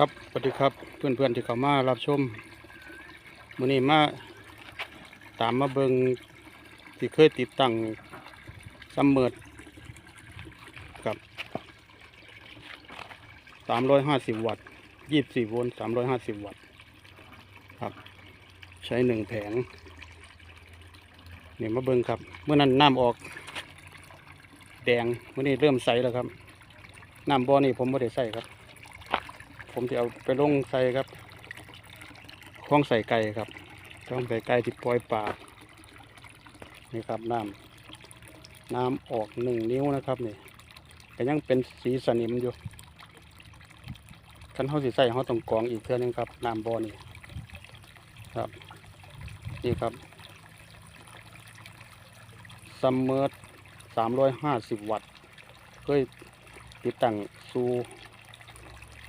ครับสวัสดีครับเพื่อนๆที่เข้ามารับชมมื้อนี้มาตามมาเบิงที่เคยติดตั้งซัมเมอร์กับ350วัตต์24โวลต์350วัตต์ครับ ใช้หนึ่งแผงเนี่ยมาเบิงครับ เมื่อนั้นน้ำออกแดงมื่อนี้เริ่มใสแล้วครับน้ำบ่อนี่ผมไม่ได้ใส่ครับ ผมจะเอาไปลงใส่ครับคล้องใส่ไก่ครับคลองใส่ไก่ที่ปล่อยปลานี่ครับน้ำน้ำออกหนึ่งนิ้วนะครับนี่ก็ยังเป็นสีสนิมอยู่คันเขาสิใส่เขาต้องกรองอีกเท่านึงครับน้ำบอนี่ครับนี่ครับซัมเมอร์สามร้อยห้าสิบวัตต์เคยติดตั้งซู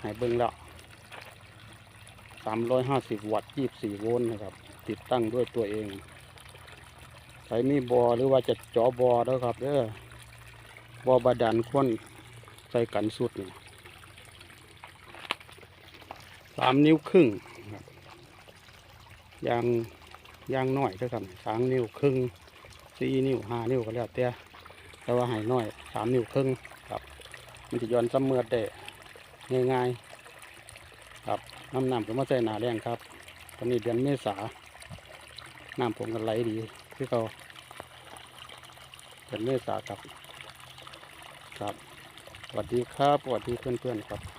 ให้เบิ่งแล้วสามร้อยห้าสิบวัตต์ยี่สี่โวลต์นะครับ ติดตั้งด้วยตัวเองใช้มีบอหรือว่าจะจาะบอแล้วครับเด้อบอบาดาลควรใส่กันสุดนี่สามนิ้วครึ่งยางยางน้อยเท่ากันสามนิ้วครึ่งสี่นิ้วห้านิ้วก็แล้วแต่แต่ว่าให้น้อยสามนิ้วครึ่งครับ มันจะย้อนซ้ำเมือดได้ง่ายๆ ครับน้ำน้ำผมมาใส่หนาแรงครับ ตอนนี้เดือนเมษาน้ำผมก็ไหลดีที่เขาเดือนเมษาครับ ครับสวัสดีครับสวัสดีเพื่อนๆครับ